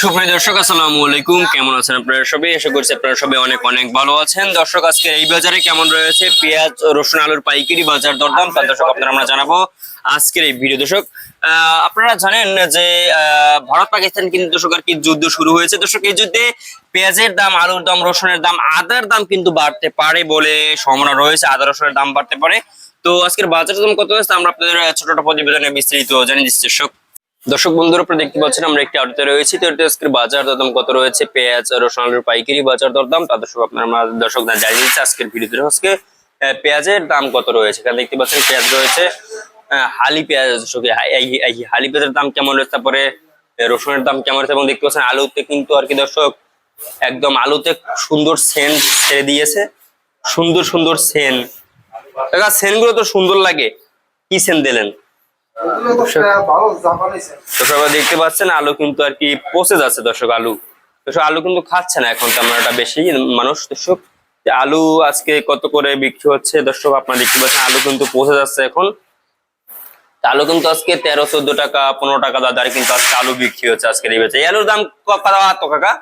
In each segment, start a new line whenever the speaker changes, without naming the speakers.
সুপ্রিয় দর্শক আসসালামু আলাইকুম। কেমন আছেন আপনারা সবাই? আশা করছি আপনারা সবাই অনেক অনেক ভালো আছেন। দর্শক আজকে এই বাজারে কেমন রয়েছে? পেঁয়াজ রসুন আলুর পাইকারি বাজার দরদাম। তার দর্শক আপনারা আমরা জানাব আজকের এই ভিডিও। দর্শক আপনারা জানেন যে ভারত পাকিস্তান কিন্তু দর্শক আর কি যুদ্ধ শুরু হয়েছে। দর্শক এই যুদ্ধে পেঁয়াজের দাম আলুর দাম রসুনের দাম আদার দাম কিন্তু বাড়তে পারে বলে সম্ভাবনা রয়েছে। আদা রসুনের দাম বাড়তে পারে। তো আজকের বাজার দাম কত হয়েছে? আমরা আপনাদের আহ, ছোটটা প্রতিবেদনে বিস্তারিত জানিয়ে দিচ্ছি। দর্শক দর্শক বন্ধুরা, আপনারা দেখতে পাচ্ছেন আমরা একটি আড়তে রয়েছি। তো আজকের বাজার দরদাম কত রয়েছে? পেঁয়াজ, রসুন, আলুর পাইকারি বাজার দরদাম, তা দর্শক আপনারা দর্শক জানিয়ে দিচ্ছে আজকের ভিডিওতে। আজকে পেঁয়াজের দাম কত রয়েছে? এখানে দেখতে পাচ্ছেন পেঁয়াজ রয়েছে হালি পেঁয়াজ, দর্শক হালি পেঁয়াজের দাম কেমন রয়েছে? তারপরে রসুনের দাম কেমন রয়েছে? এবং দেখতে পাচ্ছেন আলুতে কিন্তু আর কি দর্শক, একদম আলুতে সুন্দর সেন ছেড়ে দিয়েছে। সুন্দর সুন্দর সেন দেখা সেনগুলো তো সুন্দর লাগে। কি সেন দিলেন? দর্শক দেখতে পাচ্ছেন আলু কিন্তু আর কি পচে যাচ্ছে দর্শক আলু। দর্শক আলু কিন্তু খাচ্ছে না এখন তেমন একটা বেশি মানুষ। দর্শক আলু আজকে কত করে বিক্রি হচ্ছে দর্শক আপনারা দেখতে পাচ্ছেন আলু কিন্তু পচে যাচ্ছে এখন। আলু কিন্তু আজকে তেরো চোদ্দ টাকা পনেরো টাকা দাদারে কিন্তু আজকে আলু বিক্রি হচ্ছে আজকের এই বেচে। এই আলুর দাম কত কাকা?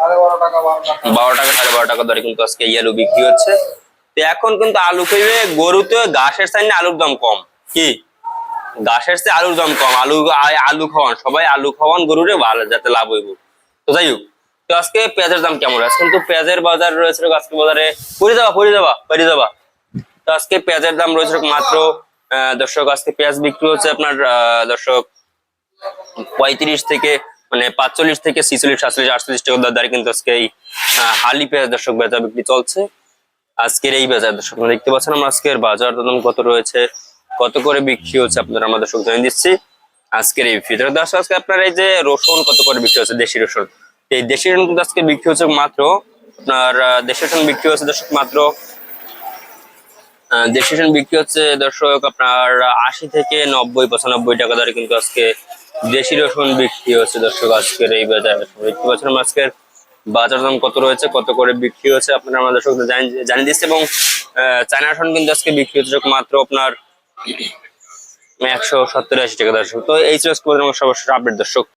বারো টাকা বারো টাকা।
সাড়ে বারো টাকা দরে কিন্তু আজকে এই আলু বিক্রি হচ্ছে। তো এখন কিন্তু আলু খাইবে গরুতে ঘাসের সাইনে আলুর দাম কম। কি? ঘাসের চেয়ে আলুর দাম কম। আলু আলু খাওয়ান। সবাই আলু খাওয়ান, গরুরে ভালো, যাতে লাভ হইব। তো যাই হোক, তো আজকে পেঁয়াজের দাম কেমন? আজকে কিন্তু পেঁয়াজের বাজার রয়েছে আজকে বাজারে পড়ে যাবা পড়ে যাবা পড়ে যাবা। তো আজকে পেঁয়াজের দাম রয়েছে মাত্র দর্শক, আজকে পেঁয়াজ বিক্রি হচ্ছে আপনার দর্শক, পঁয়ত্রিশ থেকে মানে পাঁচচল্লিশ থেকে ছিচল্লিশ, সাতচল্লিশ, আটচল্লিশ টাকা দরে কিন্তু আজকে এই হালি পেঁয়াজ দর্শক বেচা বিক্রি চলছে। আজকের এই বাজার দর্শক দেখতে পাচ্ছেন আমরা আজকের বাজার দাম কত রয়েছে। কত করে বিক্রি হচ্ছে আপনারা আমাদের দর্শক জানিয়ে দিচ্ছি। আজকের এই ভিতরে দর্শক আজকে আপনার এই যে রসুন কত করে বিক্রি হচ্ছে, দেশি রসুন? এই দেশি রসুন কিন্তু আজকে বিক্রি হচ্ছে মাত্র, আপনার দেশি রসুন বিক্রি হচ্ছে দর্শক মাত্র দেশি রসুন বিক্রি হচ্ছে দর্শক আপনার আশি থেকে নব্বই, পঁচানব্বই টাকা দরে কিন্তু আজকে দেশি রসুন বিক্রি হচ্ছে দর্শক আজকের এই বাজারে। দেখতে আজকের বাজার দাম কত রয়েছে, কত করে বিক্রি হচ্ছে আপনারা আমাদের দর্শক জানিয়ে দিচ্ছে এবং চায়না রসুন কিন্তু আজকে বিক্রি হচ্ছে মাত্র আপনার একশো সত্তর আশি টাকা দর্শক। তো এই ছিল আজকে সর্বশেষ আপডেট দর্শক।